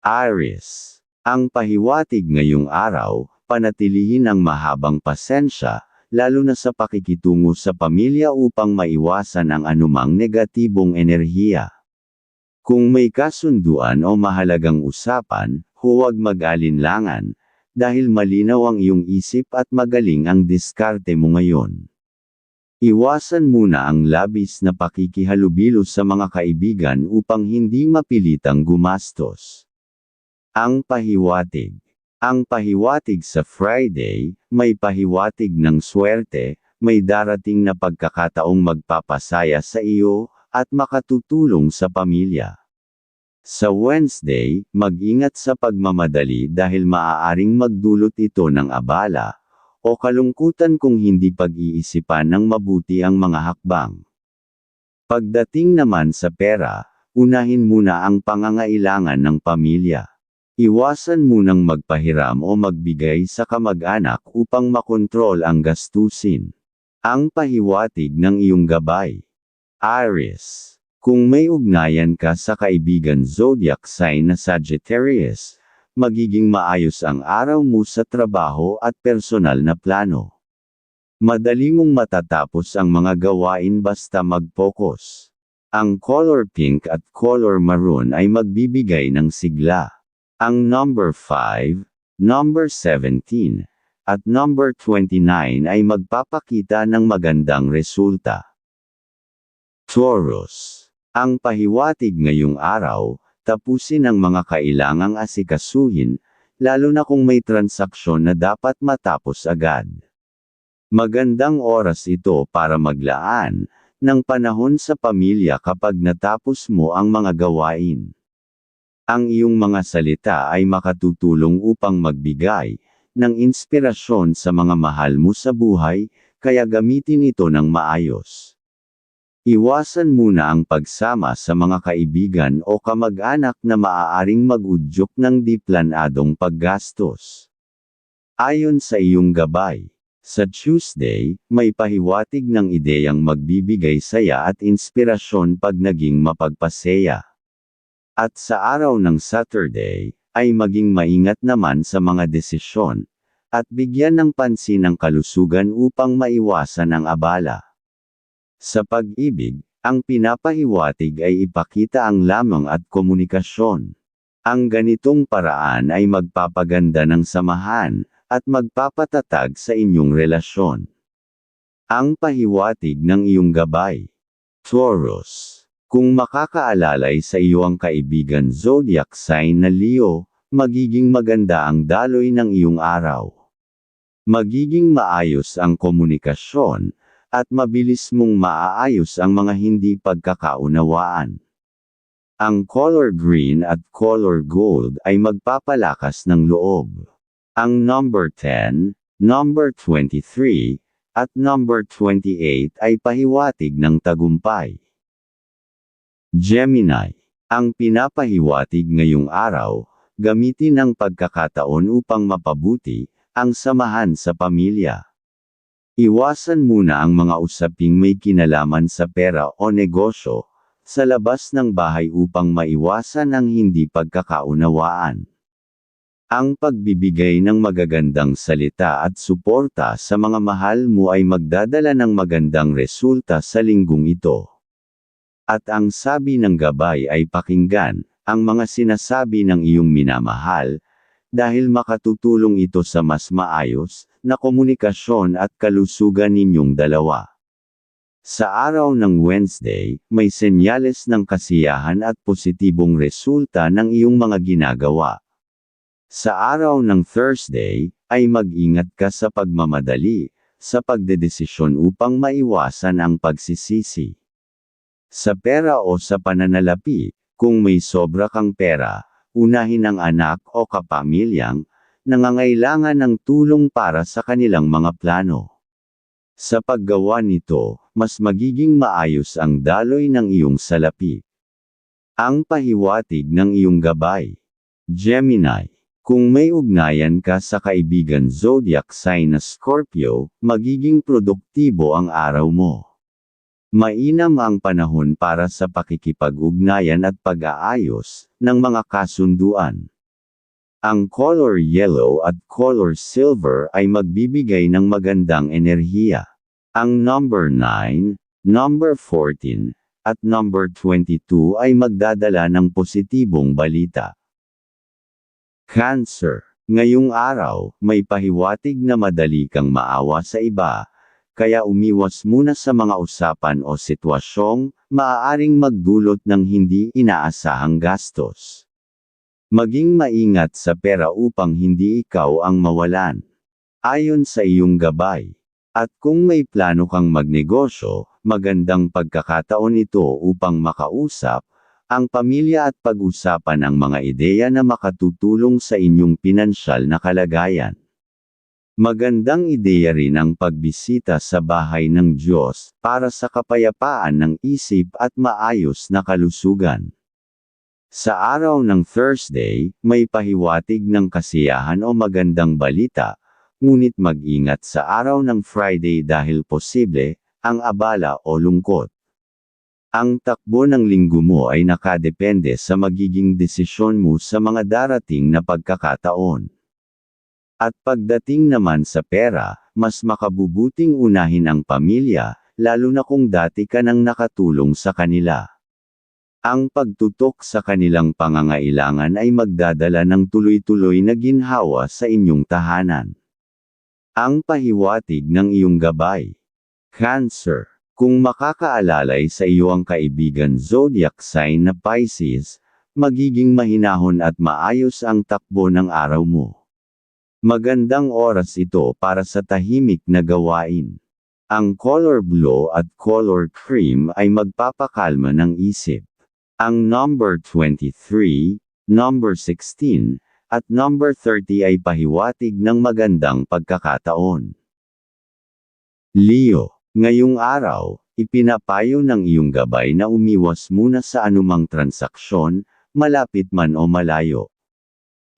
Aries. Ang pahiwatig ngayong araw, panatilihin ang mahabang pasensya, lalo na sa pakikitungo sa pamilya upang maiwasan ang anumang negatibong enerhiya. Kung may kasunduan o mahalagang usapan, huwag mag-alinlangan, dahil malinaw ang iyong isip at magaling ang diskarte mo ngayon. Iwasan muna ang labis na pakikihalubilo sa mga kaibigan upang hindi mapilitang gumastos. Ang pahiwatig. Ang pahiwatig sa Friday, may pahiwatig ng swerte, may darating na pagkakataong magpapasaya sa iyo, at makatutulong sa pamilya. Sa Wednesday, mag-ingat sa pagmamadali dahil maaaring magdulot ito ng abala, o kalungkutan kung hindi pag-iisipan ng mabuti ang mga hakbang. Pagdating naman sa pera, unahin muna ang pangangailangan ng pamilya. Iwasan munang magpahiram o magbigay sa kamag-anak upang makontrol ang gastusin. Ang pahiwatig ng iyong gabay. Aries. Kung may ugnayan ka sa kaibigan zodiac sign na Sagittarius, magiging maayos ang araw mo sa trabaho at personal na plano. Madali mong matatapos ang mga gawain basta mag-focus. Ang color pink at color maroon ay magbibigay ng sigla. Ang number 5, number 17, at number 29 ay magpapakita ng magandang resulta. Taurus. Ang pahiwatig ngayong araw, tapusin ang mga kailangang asikasuhin, lalo na kung may transaksyon na dapat matapos agad. Magandang oras ito para maglaan ng panahon sa pamilya kapag natapos mo ang mga gawain. Ang iyong mga salita ay makatutulong upang magbigay ng inspirasyon sa mga mahal mo sa buhay, kaya gamitin ito ng maayos. Iwasan muna ang pagsama sa mga kaibigan o kamag-anak na maaaring mag-udyok ng di planadong paggastos. Ayon sa iyong gabay, sa Tuesday, may pahiwatig ng ideyang magbibigay saya at inspirasyon pag naging mapagpasaya. At sa araw ng Saturday, ay maging maingat naman sa mga desisyon, at bigyan ng pansin ang kalusugan upang maiwasan ang abala. Sa pag-ibig, ang pinapahiwatig ay ipakita ang lamang at komunikasyon. Ang ganitong paraan ay magpapaganda ng samahan, at magpapatatag sa inyong relasyon. Ang pahiwatig ng iyong gabay. Taurus. Kung makakaalalay sa iyo ang kaibigan zodiac sign na Leo, magiging maganda ang daloy ng iyong araw. Magiging maayos ang komunikasyon, at mabilis mong maaayos ang mga hindi pagkakaunawaan. Ang color green at color gold ay magpapalakas ng loob. Ang number 10, number 23, at number 28 ay pahiwatig ng tagumpay. Gemini. Ang pinapahiwatig ngayong araw, gamitin ang pagkakataon upang mapabuti ang samahan sa pamilya. Iwasan muna ang mga usaping may kinalaman sa pera o negosyo sa labas ng bahay upang maiwasan ang hindi pagkakaunawaan. Ang pagbibigay ng magagandang salita at suporta sa mga mahal mo ay magdadala ng magandang resulta sa linggong ito. At ang sabi ng gabay ay pakinggan, ang mga sinasabi ng iyong minamahal, dahil makatutulong ito sa mas maayos, na komunikasyon at kalusugan ninyong dalawa. Sa araw ng Wednesday, may senyales ng kasiyahan at positibong resulta ng iyong mga ginagawa. Sa araw ng Thursday, ay mag-ingat ka sa pagmamadali, sa pagdedesisyon upang maiwasan ang pagsisisi. Sa pera o sa pananalapi, kung may sobra kang pera, unahin ang anak o kapamilyang, nangangailangan ng tulong para sa kanilang mga plano. Sa paggawa nito, mas magiging maayos ang daloy ng iyong salapi. Ang pahiwatig ng iyong gabay. Gemini. Kung may ugnayan ka sa kaibigan zodiac sign na Scorpio, magiging produktibo ang araw mo. Mainam ang panahon para sa pakikipag-ugnayan at pag-aayos ng mga kasunduan. Ang color yellow at color silver ay magbibigay ng magandang enerhiya. Ang number 9, number 14, at number 22 ay magdadala ng positibong balita. Cancer. Ngayong araw, may pahiwatig na madali kang maawa sa iba, kaya umiwas muna sa mga usapan o sitwasyong maaaring magdulot ng hindi inaasahang gastos. Maging maingat sa pera upang hindi ikaw ang mawalan. Ayon sa iyong gabay. At kung may plano kang magnegosyo, magandang pagkakataon ito upang makausap, ang pamilya at pag-usapan ang mga ideya na makatutulong sa inyong pinansyal na kalagayan. Magandang ideya rin ang pagbisita sa bahay ng Diyos para sa kapayapaan ng isip at maayos na kalusugan. Sa araw ng Thursday, may pahiwatig ng kasiyahan o magandang balita, ngunit mag-ingat sa araw ng Friday dahil posible ang abala o lungkot. Ang takbo ng linggo mo ay nakadepende sa magiging desisyon mo sa mga darating na pagkakataon. At pagdating naman sa pera, mas makabubuting unahin ang pamilya, lalo na kung dati ka nang nakatulong sa kanila. Ang pagtutok sa kanilang pangangailangan ay magdadala ng tuloy-tuloy na ginhawa sa inyong tahanan. Ang pahiwatig ng iyong gabay. Cancer. Kung makakaalalay sa iyo ang kaibigan zodiac sign na Pisces, magiging mahinahon at maayos ang takbo ng araw mo. Magandang oras ito para sa tahimik na gawain. Ang color blue at color cream ay magpapakalma ng isip. Ang number 23, number 16, at number 30 ay pahiwatig ng magandang pagkakataon. Leo Ngayong araw, ipinapayo ng iyong gabay na umiwas muna sa anumang transaksyon, malapit man o malayo.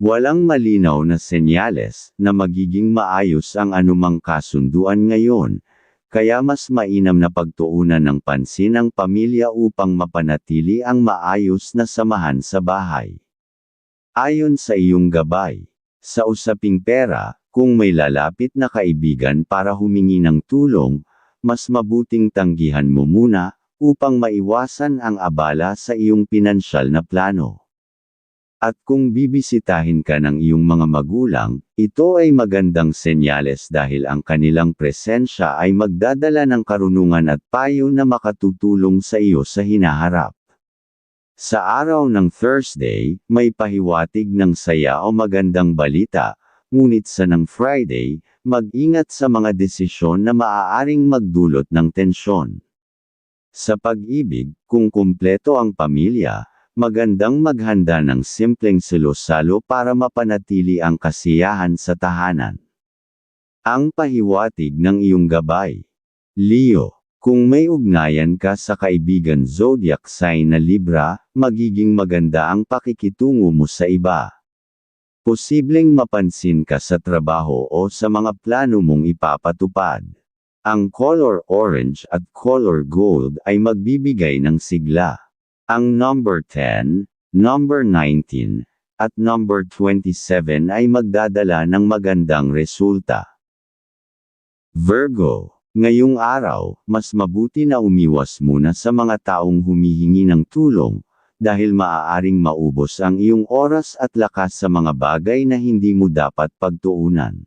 Walang malinaw na senyales na magiging maayos ang anumang kasunduan ngayon, kaya mas mainam na pagtuunan ng pansin ang pamilya upang mapanatili ang maayos na samahan sa bahay. Ayon sa iyong gabay, sa usaping pera, kung may lalapit na kaibigan para humingi ng tulong, mas mabuting tanggihan mo muna, upang maiwasan ang abala sa iyong pinansyal na plano. At kung bibisitahin ka ng iyong mga magulang, ito ay magandang senyales dahil ang kanilang presensya ay magdadala ng karunungan at payo na makatutulong sa iyo sa hinaharap. Sa araw ng Thursday, may pahiwatig ng saya o magandang balita, ngunit sa ng Friday, mag-ingat sa mga desisyon na maaaring magdulot ng tensyon. Sa pag-ibig, kung kumpleto ang pamilya, magandang maghanda ng simpleng salo-salo para mapanatili ang kasiyahan sa tahanan. Ang pahiwatig ng iyong gabay. Leo, kung may ugnayan ka sa kaibigan zodiac sign na Libra, magiging maganda ang pakikitungo mo sa iba. Posibleng mapansin ka sa trabaho o sa mga plano mong ipapatupad. Ang color orange at color gold ay magbibigay ng sigla. Ang number 10, number 19, at number 27 ay magdadala ng magandang resulta. Virgo, ngayong araw, mas mabuti na umiwas muna sa mga taong humihingi ng tulong, dahil maaaring maubos ang iyong oras at lakas sa mga bagay na hindi mo dapat pagtuunan.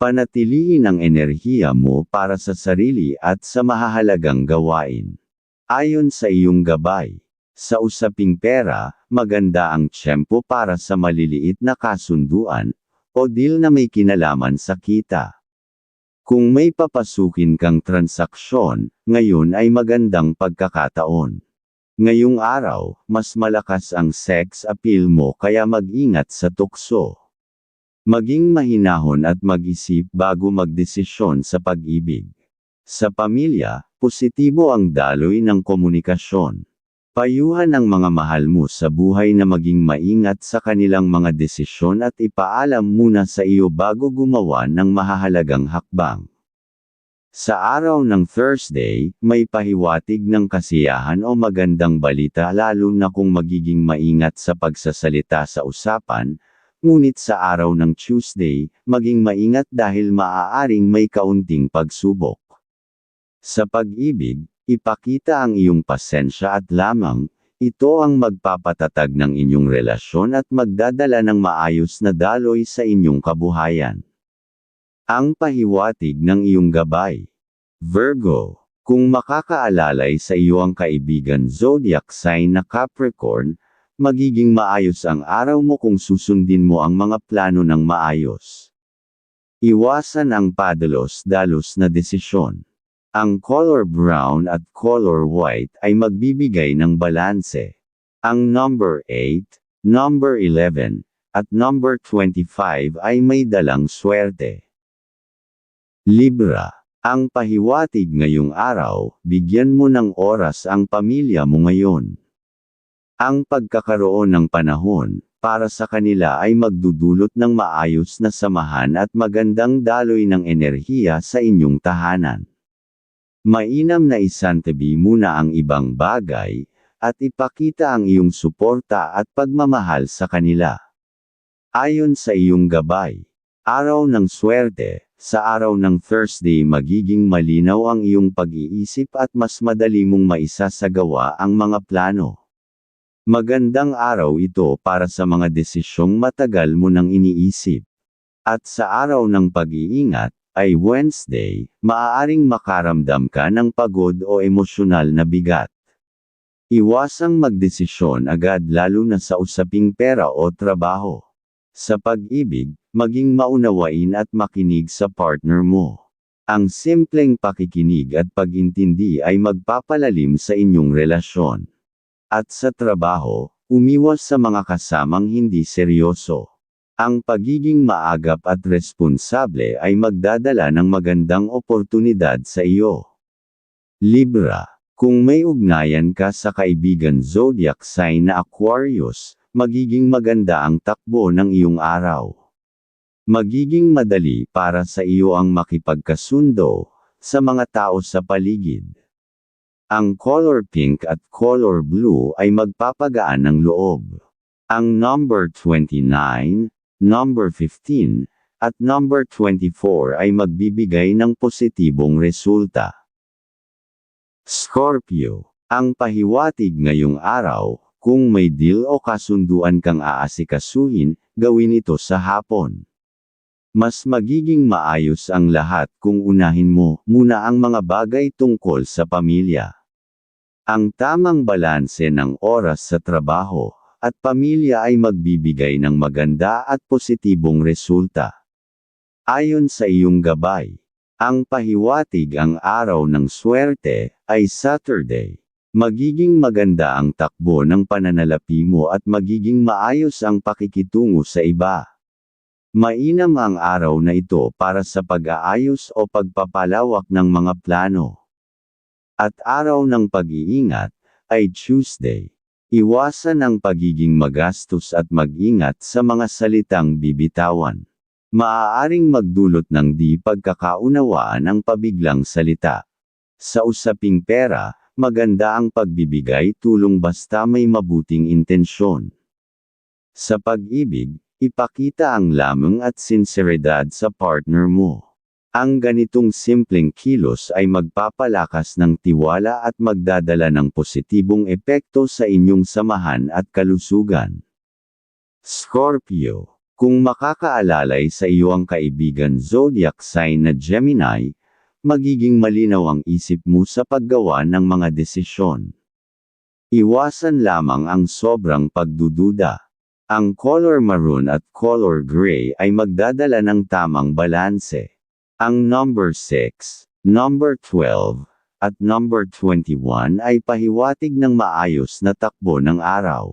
Panatilihin ang enerhiya mo para sa sarili at sa mahahalagang gawain. Ayon sa iyong gabay, sa usaping pera, maganda ang tiyempo para sa maliliit na kasunduan, o deal na may kinalaman sa kita. Kung may papasukin kang transaksyon, ngayon ay magandang pagkakataon. Ngayong araw, mas malakas ang sex appeal mo kaya mag-ingat sa tukso. Maging mahinahon at mag-isip bago magdesisyon sa pag-ibig. Sa pamilya, positibo ang daloy ng komunikasyon. Payuhan ang mga mahal mo sa buhay na maging maingat sa kanilang mga desisyon at ipaalam muna sa iyo bago gumawa ng mahahalagang hakbang. Sa araw ng Thursday, may pahiwatig ng kasiyahan o magandang balita lalo na kung magiging maingat sa pagsasalita sa usapan, ngunit sa araw ng Tuesday, maging maingat dahil maaaring may kaunting pagsubok. Sa pag-ibig, ipakita ang iyong pasensya at lamang, ito ang magpapatatag ng inyong relasyon at magdadala ng maayos na daloy sa inyong kabuhayan. Ang pahiwatig ng iyong gabay. Virgo, kung makakaalalay sa iyo ang kaibigan zodiac sign na Capricorn, magiging maayos ang araw mo kung susundin mo ang mga plano ng maayos. Iwasan ang padalos-dalos na desisyon. Ang color brown at color white ay magbibigay ng balanse. Ang number 8, number 11, at number 25 ay may dalang swerte. Libra. Ang pahiwatig ngayong araw, bigyan mo ng oras ang pamilya mo ngayon. Ang pagkakaroon ng panahon, para sa kanila ay magdudulot ng maayos na samahan at magandang daloy ng enerhiya sa inyong tahanan. Mainam na isantabi muna ang ibang bagay, at ipakita ang iyong suporta at pagmamahal sa kanila. Ayon sa iyong gabay, araw ng swerte, sa araw ng Thursday magiging malinaw ang iyong pag-iisip at mas madali mong maisasagawa ang mga plano. Magandang araw ito para sa mga desisyong matagal mo nang iniisip. At sa araw ng pag-iingat, ay Wednesday, maaaring makaramdam ka ng pagod o emosyonal na bigat. Iwasang magdesisyon agad lalo na sa usaping pera o trabaho. Sa pag-ibig, maging maunawain at makinig sa partner mo. Ang simpleng pakikinig at pag-intindi ay magpapalalim sa inyong relasyon. At sa trabaho, umiwas sa mga kasamang hindi seryoso. Ang pagiging maagap at responsable ay magdadala ng magandang oportunidad sa iyo. Libra, kung may ugnayan ka sa kaibigan zodiac sign na Aquarius, magiging maganda ang takbo ng iyong araw. Magiging madali para sa iyo ang makipagkasundo sa mga tao sa paligid. Ang color pink at color blue ay magpapagaan ng loob. Ang number 29, number 15, at number 24 ay magbibigay ng positibong resulta. Scorpio, ang pahiwatig ngayong araw, kung may deal o kasunduan kang aasikasuhin, gawin ito sa hapon. Mas magiging maayos ang lahat kung unahin mo muna ang mga bagay tungkol sa pamilya. Ang tamang balanse ng oras sa trabaho at pamilya ay magbibigay ng maganda at positibong resulta. Ayon sa iyong gabay, ang pahiwatig ang araw ng swerte ay Saturday. Magiging maganda ang takbo ng pananalapi mo at magiging maayos ang pakikitungo sa iba. Mainam ang araw na ito para sa pag-aayos o pagpapalawak ng mga plano. At araw ng pag-iingat ay Tuesday. Iwasan ang pagiging magastos at mag-ingat sa mga salitang bibitawan. Maaaring magdulot ng di pagkakaunawaan ang pabiglang salita. Sa usaping pera, maganda ang pagbibigay tulong basta may mabuting intensyon. Sa pag-ibig, ipakita ang lamang at sinseridad sa partner mo. Ang ganitong simpleng kilos ay magpapalakas ng tiwala at magdadala ng positibong epekto sa inyong samahan at kalusugan. Scorpio, kung makakaalalay sa iyo ang kaibigan zodiac sign na Gemini, magiging malinaw ang isip mo sa paggawa ng mga desisyon. Iwasan lamang ang sobrang pagdududa. Ang color maroon at color gray ay magdadala ng tamang balanse. Ang number 6, number 12, at number 21 ay pahiwatig ng maayos na takbo ng araw.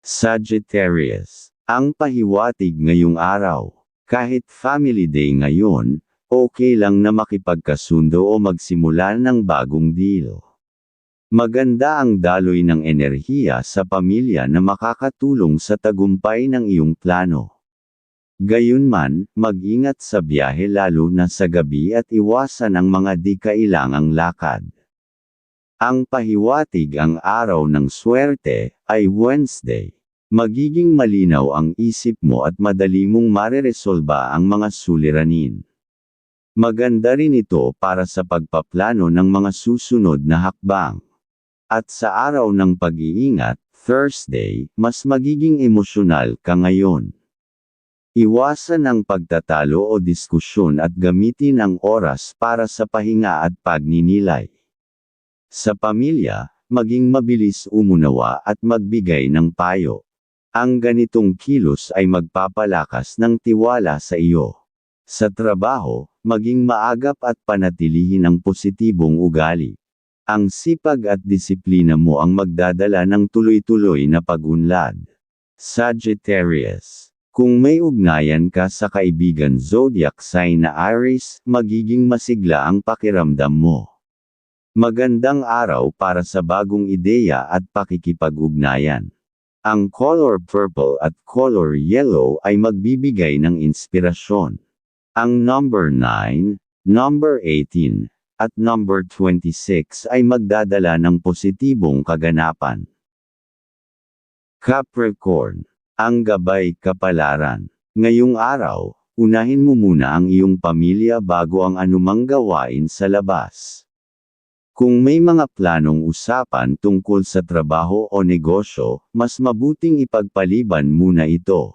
Sagittarius, ang pahiwatig ngayong araw. Kahit family day ngayon, okay lang na makipagkasundo o magsimula ng bagong deal. Maganda ang daloy ng enerhiya sa pamilya na makakatulong sa tagumpay ng iyong plano. Gayunman, mag-ingat sa biyahe lalo na sa gabi at iwasan ang mga di kailangang lakad. Ang pahiwatig ang araw ng swerte ay Wednesday. Magiging malinaw ang isip mo at madali mong mareresolba ang mga suliranin. Maganda rin ito para sa pagpaplano ng mga susunod na hakbang. At sa araw ng pag-iingat, Thursday, mas magiging emosyonal ka ngayon. Iwasan ang pagtatalo o diskusyon at gamitin ang oras para sa pahinga at pagninilay. Sa pamilya, maging mabilis umunawa at magbigay ng payo. Ang ganitong kilos ay magpapalakas ng tiwala sa iyo. Sa trabaho, maging maagap at panatilihin ang positibong ugali. Ang sipag at disiplina mo ang magdadala ng tuloy-tuloy na pag-unlad. Sagittarius. Kung may ugnayan ka sa kaibigan zodiac sign na Aries, magiging masigla ang pakiramdam mo. Magandang araw para sa bagong ideya at pakikipag-ugnayan. Ang color purple at color yellow ay magbibigay ng inspirasyon. Ang number 9, number 18, at number 26 ay magdadala ng positibong kaganapan. Capricorn. Ang gabay kapalaran. Ngayong araw, unahin mo muna ang iyong pamilya bago ang anumang gawain sa labas. Kung may mga planong usapan tungkol sa trabaho o negosyo, mas mabuting ipagpaliban muna ito.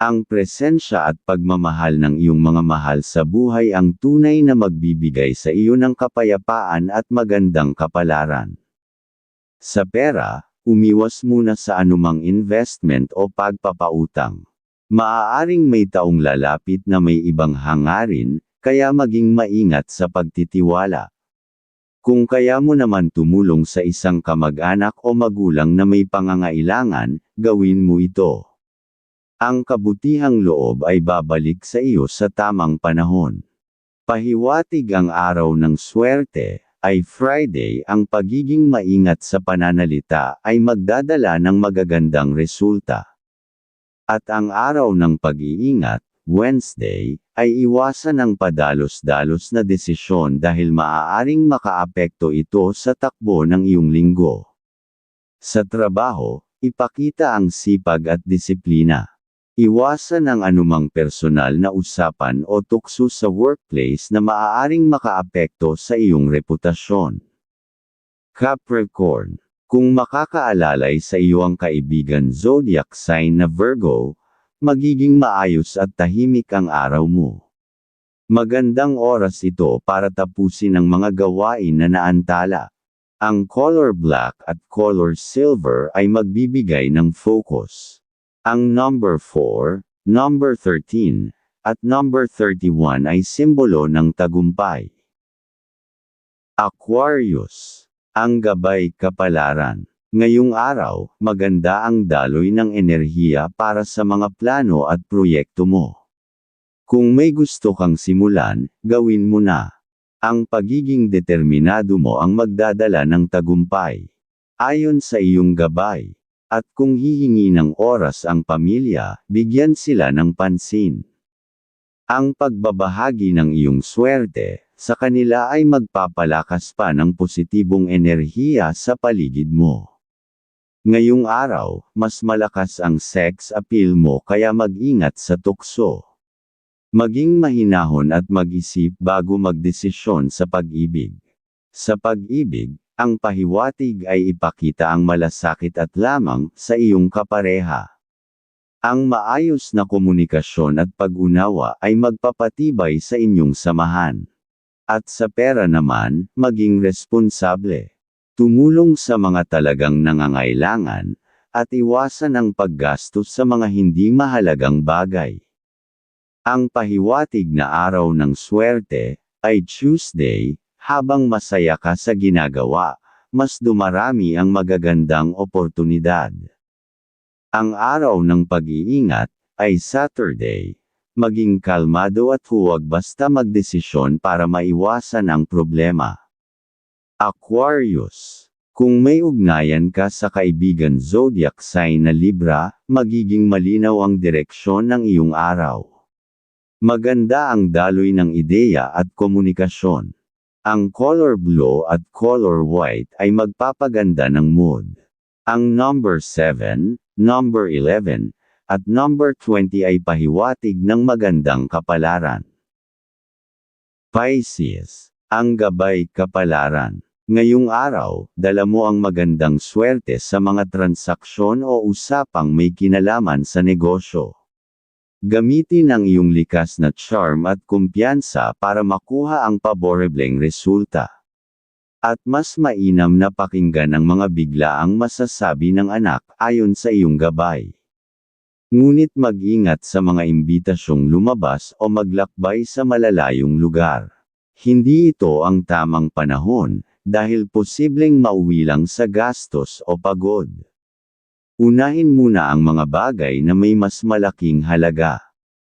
Ang presensya at pagmamahal ng iyong mga mahal sa buhay ang tunay na magbibigay sa iyo ng kapayapaan at magandang kapalaran. Sa pera, umiwas muna sa anumang investment o pagpapautang. Maaaring may taong lalapit na may ibang hangarin, kaya maging maingat sa pagtitiwala. Kung kaya mo naman tumulong sa isang kamag-anak o magulang na may pangangailangan, gawin mo ito. Ang kabutihang loob ay babalik sa iyo sa tamang panahon. Pahiwatig ang araw ng swerte, ay Friday ang pagiging maingat sa pananalita ay magdadala ng magagandang resulta. At ang araw ng pag-iingat, Wednesday, ay iwasan ang padalos-dalos na desisyon dahil maaaring makaapekto ito sa takbo ng iyong linggo. Sa trabaho, ipakita ang sipag at disiplina. Iwasan ang anumang personal na usapan o tukso sa workplace na maaaring makaapekto sa iyong reputasyon. Capricorn. Kung makakaalalay sa iyo ang kaibigan zodiac sign na Virgo, magiging maayos at tahimik ang araw mo. Magandang oras ito para tapusin ang mga gawain na naantala. Ang color black at color silver ay magbibigay ng focus. Ang number 4, number 13, at number 31 ay simbolo ng tagumpay. Aquarius. Ang gabay kapalaran. Ngayong araw, maganda ang daloy ng enerhiya para sa mga plano at proyekto mo. Kung may gusto kang simulan, gawin mo na. Ang pagiging determinado mo ang magdadala ng tagumpay. Ayon sa iyong gabay. At kung hihingi ng oras ang pamilya, bigyan sila ng pansin. Ang pagbabahagi ng iyong swerte, sa kanila ay magpapalakas pa ng positibong enerhiya sa paligid mo. Ngayong araw, mas malakas ang sex appeal mo kaya mag-ingat sa tukso. Maging mahinahon at mag-isip bago magdesisyon sa pag-ibig. Sa pag-ibig, ang pahiwatig ay ipakita ang malasakit at lamang sa iyong kapareha. Ang maayos na komunikasyon at pag-unawa ay magpapatibay sa inyong samahan. At sa pera naman, maging responsable. Tumulong sa mga talagang nangangailangan, at iwasan ang paggastos sa mga hindi mahalagang bagay. Ang pahiwatig na araw ng swerte ay Tuesday, habang masaya ka sa ginagawa, mas dumarami ang magagandang oportunidad. Ang araw ng pag-iingat ay Saturday. Maging kalmado at huwag basta magdesisyon para maiwasan ang problema. Aquarius. Kung may ugnayan ka sa kaibigan zodiac sign na Libra, magiging malinaw ang direksyon ng iyong araw. Maganda ang daloy ng ideya at komunikasyon. Ang color blue at color white ay magpapaganda ng mood. Ang number 7, number 11, at number 20 ay pahiwatig ng magandang kapalaran. Pisces, ang gabay kapalaran. Ngayong araw, dala mo ang magandang swerte sa mga transaksyon o usapang may kinalaman sa negosyo. Gamitin ang iyong likas na charm at kumpiyansa para makuha ang paborebleng resulta. At mas mainam na pakinggan ang mga biglaang masasabi ng anak ayon sa iyong gabay. Ngunit mag-ingat sa mga imbitasyong lumabas o maglakbay sa malalayong lugar. Hindi ito ang tamang panahon, dahil posibleng mauwi lang sa gastos o pagod. Unahin muna ang mga bagay na may mas malaking halaga.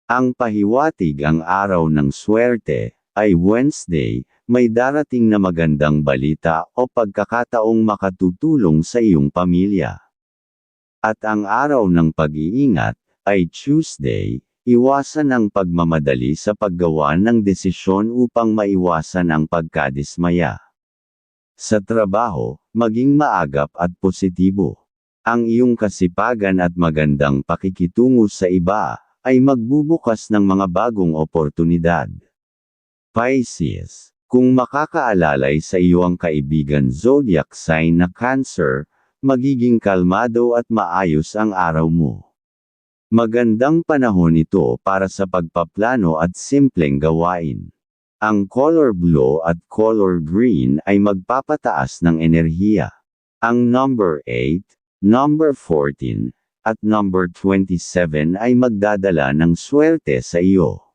Ang pahiwatig ang araw ng swerte, ay Wednesday, may darating na magandang balita o pagkakataong makatutulong sa iyong pamilya. At ang araw ng pag-iingat, ay Tuesday, iwasan ang pagmamadali sa paggawa ng desisyon upang maiwasan ang pagkadismaya. Sa trabaho, maging maagap at positibo. Ang iyong kasipagan at magandang pakikitungo sa iba, ay magbubukas ng mga bagong oportunidad. Pisces, kung makakaalalay sa iyo ang kaibigan zodiac sign na Cancer, magiging kalmado at maayos ang araw mo. Magandang panahon ito para sa pagpaplano at simpleng gawain. Ang color blue at color green ay magpapataas ng enerhiya. Ang number 8, number 14, at number 27 ay magdadala ng swerte sa iyo.